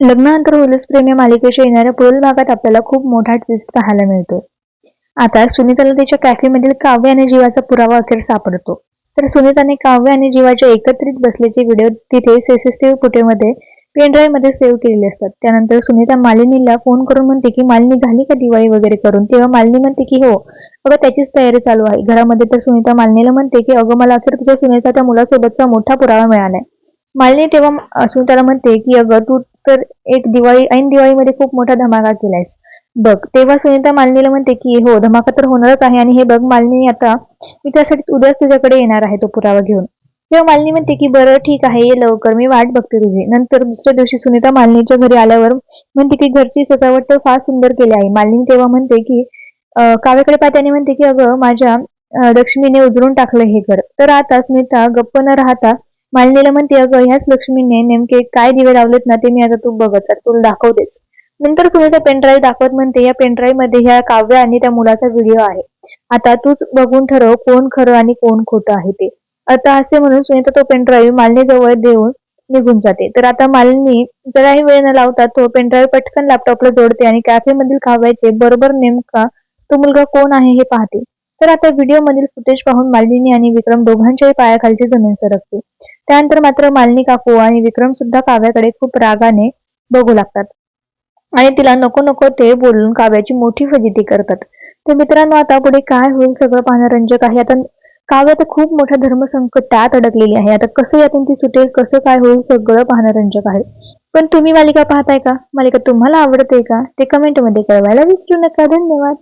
लग्नानंतर होलच प्रेम या मालिकेच्या येणाऱ्या पुढील भागात आपल्याला खूप मोठा ट्विस्ट पाहायला मिळतो. आता सुनीताला त्याच्या कॅफेमधील काव्य आणि जीवाचा पुरावा अखेर सापडतो. तर सुनीताने काव्य आणि जीवाच्या एकत्रित बसल्याचे व्हिडिओ तिथे सीसीटीव्ही पेन पेनड्राईव्हमध्ये सेव्ह केलेले असतात. त्यानंतर सुनीता मालिनीला फोन करून म्हणते की मालिनी झाली का दिवाळी वगैरे करून? तेव्हा मालिनी म्हणते की हो. अगं त्याचीच तयारी चालू आहे. घरामध्ये तर सुनीता मालिनीला म्हणते की अगं मला अखेर तुझ्या सुनेचा त्या मुलासोबतचा मोठा पुरावा मिळालाय. मालिनी तेव्हा सुनीताला म्हणते की अगं तू तर एक दिवाळी ऐन दिवाळीमध्ये खूप मोठा धमाका केलायस. बघ तेव्हा सुनीता मालिनीला म्हणते की हो धमाका तर होणारच आहे आणि हे बघ मालिनी आता मी त्यासाठी उद्याच तुझ्याकडे येणार आहे तो पुरावा घेऊन. तेव्हा मालिनी म्हणते की बरं ठीक आहे ये लवकर मी वाट बघते तुझी. नंतर दुसऱ्या दिवशी सुनीता मालिनीच्या घरी आल्यावर म्हणते की घरची सजावट तर फार सुंदर केली आहे. मालिनी तेव्हा म्हणते की काव्याकडे पात्याने म्हणते की अगं माझ्या लक्ष्मीने उजळून टाकलं हे घर. तर आता सुनीता गप्प न राहता मालिनीला म्हणते अगं ह्याच लक्ष्मीने नेमके काय दिवे लावलेत ना ते मी आता तू बघत तुला दाखवतेच. नंतर सुनीता पेनड्राईव्ह दाखवत म्हणते या पेनड्राईव्हमध्ये ह्या काव्य आणि त्या मुलाचा व्हिडिओ आहे. आता तूच बघून ठरव कोण खरं आणि कोण खोटं आहे ते. आता असे म्हणून सुनीता तो पेनड्राईव्ह मालिनी जवळ देऊन निघून जाते. तर आता मालिनी जराही वेळ न लावता तो पेनड्राईव्ह पटकन लॅपटॉपला जोडते आणि कॅफे मधील काव्याचे बरोबर नेमका तो मुलगा कोण आहे हे पाहते. तर आता व्हिडिओ मधील फुटेज पाहून मालिनी आणि विक्रम दोघांच्याही पायाखालची जमीन सरकते. त्यानंतर मात्र मालिनी काकू आणि विक्रम सुद्धा काव्याकडे खूप रागाने बघू लागतात. आणि तिला नको नको ते बोलून काव्याची मोठी फजिती करतात. तर मित्रांनो आता पुढे काय होईल सगळं पाहणं रंजक आहे. आता काव्य तर खूप मोठ्या धर्मसंकटात अडकलेली आहे. आता कसं यातून ती सुटेल कसं काय होईल सगळं पाहणं रंजक आहे. पण तुम्ही मालिका पाहताय का? मालिका तुम्हाला आवडते का? ते कमेंटमध्ये कळवायला विसरू नका. धन्यवाद.